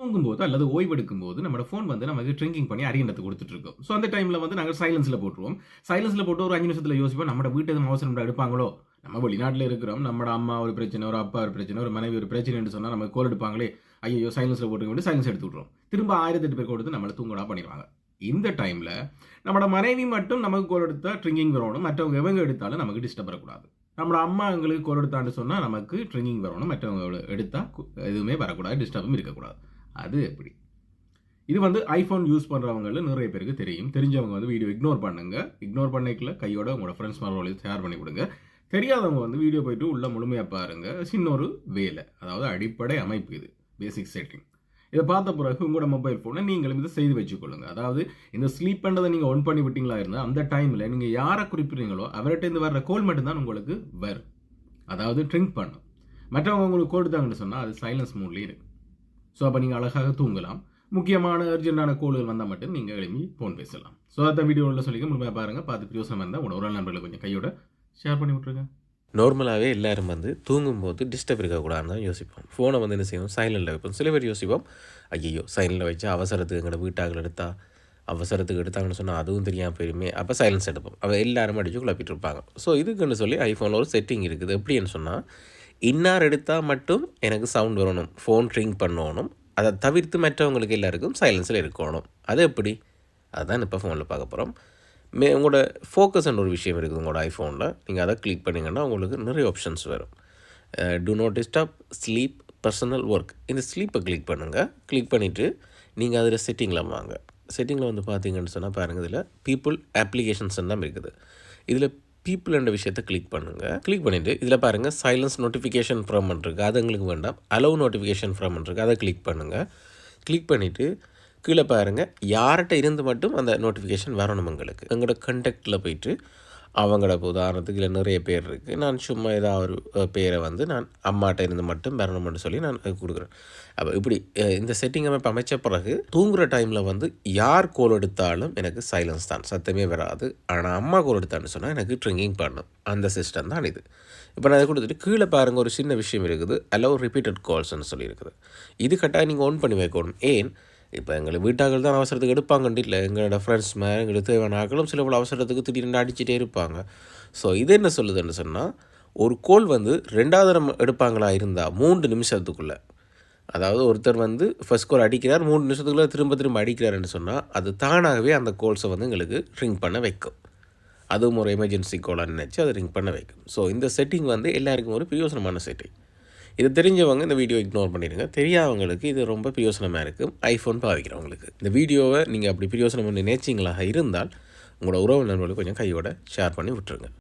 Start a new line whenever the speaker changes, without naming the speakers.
தூங்கும்போது அல்லது ஓய்வெடுக்கும் போது நம்ம ஃபோன் வந்து நமக்கு ட்ரிங்கிங் பண்ணி அறியண்டத்தை கொடுத்துட்ருக்கோம். ஸோ அந்த டைமில் வந்து நாங்கள் சைலன்ஸில் போட்டுருவோம். சைலன்ஸில் போட்டு ஒரு அஞ்சு நிமிஷத்தில் யோசிப்போம் நம்ம வீட்டு எதுவும் அவசரம் எடுப்பாங்களோ? நம்ம வெளிநாட்டில் இருக்கிறோம் நம்ம அம்மா ஒரு பிரச்சனை ஒரு அப்பா ஒரு பிரச்சனை ஒரு மனைவி ஒரு பிரச்சனைன்னு சொன்னால் நம்ம கோல் எடுப்பாங்களே ஐயோ சைலன்ஸில் போட்டுக்க வேண்டி சைலன்ஸ் எடுத்து விட்ருவோம் திரும்ப ஆயிரத்தி எட்டு பேர் கொடுத்து நம்மளை தூங்கடா பண்ணிடுவாங்க. இந்த டைமில் நம்மளோட மனைவி மட்டும் நமக்கு கோல் எடுத்தால் ட்ரிங்கிங் வரணும் மற்றவங்க எவங்க எடுத்தாலும் நமக்கு டிஸ்டர்ப் வரக்கூடாது. நம்மளோட அம்மா எங்களுக்கு கோல் எடுத்தான்னு சொன்னால் நமக்கு ட்ரிங்கிங் வரணும் மற்றவங்க எடுத்தால் எதுவுமே வரக்கூடாது டிஸ்டர்பும் இருக்கக்கூடாது. அது எப்படி? இது வந்து ஐஃபோன் யூஸ் பண்ணுறவங்கள நிறைய பேருக்கு தெரியும். தெரிஞ்சவங்க வந்து வீடியோ இக்னோர் பண்ணுங்க. இக்னோர் பண்ணிக்கல கையோட உங்களோட ஃப்ரெண்ட்ஸ் மாதிரி ஷேர் பண்ணி கொடுங்க. தெரியாதவங்க வந்து வீடியோ போயிட்டு உள்ள முழுமையாக பாருங்க. சின்ன ஒரு வேலை அதாவது அடிப்படை அமைப்பு இது பேசிக் செட்டிங் இதை பார்த்த பிறகு உங்களோட மொபைல் ஃபோனை நீங்களும் இதை செய்து வச்சுக்கொள்ளுங்க. அதாவது இந்த ஸ்லீப் பண்ணுறதை நீங்கள் ஒன் பண்ணி விட்டீங்களா இருந்தால் அந்த டைமில் நீங்கள் யாரை குறிப்பிடுறீங்களோ அவர்கிட்டேருந்து வர்ற கோல் மட்டும்தான் உங்களுக்கு வரும். அதாவது ட்ரிங்க் பண்ணும். மற்றவங்க உங்களுக்கு கொடுத்தாங்கன்னு சொன்னால் அது சைலன்ஸ் மூட்லேயே இருக்கு. ஸோ அப்போ நீங்கள் அழகாக தூங்கலாம். முக்கியமான அர்ஜென்டான கோள்கள் வந்தால் மட்டும் நீங்கள் எழுப்பி ஃபோன் பேசலாம். ஸோ அந்த வீடியோவில் சொல்லிக்க முழுமையாக பாருங்கள் பார்த்து பிரியோசனம் இருந்தால் உடனே ஒரு நண்பர்களை கொஞ்சம் கையோட ஷேர் பண்ணி விட்ருங்க
நார்மலாகவே எல்லோரும் வந்து தூங்கும்போது டிஸ்டர்ப் இருக்கக்கூடாதுன்னு தான் யோசிப்போம். ஃபோனை வந்து என்ன செய்வோம்? சைலண்டில் வைப்போம். சில பேர் யோசிப்போம் ஐயோ சைலண்டில் வச்சு அவசரத்துக்கு எங்களோட வீட்டாக்கள் எடுத்தால் அவசரத்துக்கு எடுத்தாங்கன்னு சொன்னால் அதுவும் தெரியாமல் போயிருமே. அப்போ சைலன்ஸ் எடுப்போம். அவள் எல்லாரும் அடித்து குழப்பிட்டு இருப்பாங்க. ஸோ இதுக்குன்னு சொல்லி ஐஃபோனில் ஒரு செட்டிங் இருக்குது. எப்படின்னு சொன்னால் இன்னார் எடுத்தால் மட்டும் எனக்கு சவுண்ட் வரணும் ஃபோன் ட்ரிங்க் பண்ணணும். அதை தவிர்த்து மற்றவங்களுக்கு எல்லாருக்கும் சைலன்ஸில் இருக்கணும். அது எப்படி? அதுதான் இப்போ ஃபோனில் பார்க்க போகிறோம் மே உங்களோட ஃபோக்கஸ்ன்ற ஒரு விஷயம் இருக்குது உங்களோட ஐஃபோனில் நீங்கள் அதை கிளிக் பண்ணிங்கன்னா உங்களுக்கு நிறைய ஆப்ஷன்ஸ் வரும். Do not disturb sleep personal work இந்த ஸ்லீப்பை கிளிக் பண்ணுங்கள் கிளிக் பண்ணிவிட்டு நீங்கள் அதில் செட்டிங்கில் வாங்க. செட்டிங்கில் வந்து பார்த்தீங்கன்னு சொன்னால் பாருங்கள் இதில் பீப்புள் அப்ளிகேஷன்ஸ் தான் இருக்குது. இதில் பீப்புள் என்ற விஷயத்தை கிளிக் பண்ணுங்கள் கிளிக் பண்ணிவிட்டு இதில் பாருங்கள் சைலன்ஸ் நோட்டிஃபிகேஷன் ஃப்ரம் இருக்குது அது எங்களுக்கு வேண்டாம். அலோவ் நோட்டிஃபிகேஷன் ஃப்ரம் இருக்குது அதை கிளிக் பண்ணுங்கள் கிளிக் பண்ணிவிட்டு கீழே பாருங்கள் யார்கிட்ட இருந்து மட்டும் அந்த நோட்டிஃபிகேஷன் வரணும் எங்களுக்கு. எங்களோட கண்டக்டில் போயிட்டு அவங்களோட உதாரணத்துக்கு இல்லை நிறைய பேர் இருக்குது நான் சும்மா ஏதாவது ஒரு பேரை வந்து நான் அம்மாட்ட இருந்து மட்டும் வரணும்னு சொல்லி நான் கொடுக்குறேன். அப்போ இப்படி இந்த செட்டிங் அமைப்பு அமைச்ச பிறகு தூங்குகிற டைமில் வந்து யார் கோல் எடுத்தாலும் எனக்கு சைலன்ஸ் தான். சத்தமே வராது. ஆனால் அம்மா கோல் எடுத்தான்னு சொன்னால் எனக்கு ட்ரிங்கிங் பண்ணும் அந்த சிஸ்டம் தான் இது. இப்போ நான் அதை கொடுத்துட்டு கீழே பாருங்கள் ஒரு சின்ன விஷயம் இருக்குது. அலோவ் ரிப்பீட்டட் கால்ஸ்னு சொல்லியிருக்குது. இது கட்டாயம் நீங்கள் ஆன் பண்ணி வைக்கணும். ஏன்? இப்போ எங்களை வீட்டாக்கள் தான் அவசரத்துக்கு எடுப்பாங்கன்ட்டு இல்லை எங்களோட ஃப்ரெண்ட்ஸ் மேலே எங்களுக்கு தேவையான ஆக்களும் சில பல அவசரத்துக்கு திடீர்னு அடிச்சுட்டே இருப்பாங்க. ஸோ இது என்ன சொல்லுதுன்னு சொன்னால் ஒரு கோல் வந்து ரெண்டாவது தரம் எடுப்பாங்களா இருந்தால் மூன்று நிமிஷத்துக்குள்ளே. அதாவது ஒருத்தர் வந்து ஃபஸ்ட் கோல் அடிக்கிறார் மூணு நிமிஷத்துக்குள்ளே திரும்ப திரும்ப அடிக்கிறாருன்னு சொன்னால் அது தானாகவே அந்த கோல்ஸை வந்து எங்களுக்கு ரிங் பண்ண வைக்கும். அதுவும் ஒரு எமர்ஜென்சி கோலாக நினச்சி அதை ரிங் பண்ண வைக்கும். ஸோ இந்த செட்டிங் வந்து எல்லாருக்கும் ஒரு பிரயோசனமான செட்டிங் இது தெரிஞ்சவங்க இந்த வீடியோ இக்னோர் பண்ணிடுங்க. தெரியாதவங்களுக்கு இது ரொம்ப பிரயோசனமாக இருக்குது ஐஃபோன் பாவிக்கிறவங்களுக்கு இந்த வீடியோவை நீங்கள் அப்படி பிரயோசனம் பண்ணி நினைச்சிங்களாக இருந்தால் உங்களோட உறவு நண்பர்களுக்கு கொஞ்சம் கையோட ஷேர் பண்ணி விட்டுருங்க.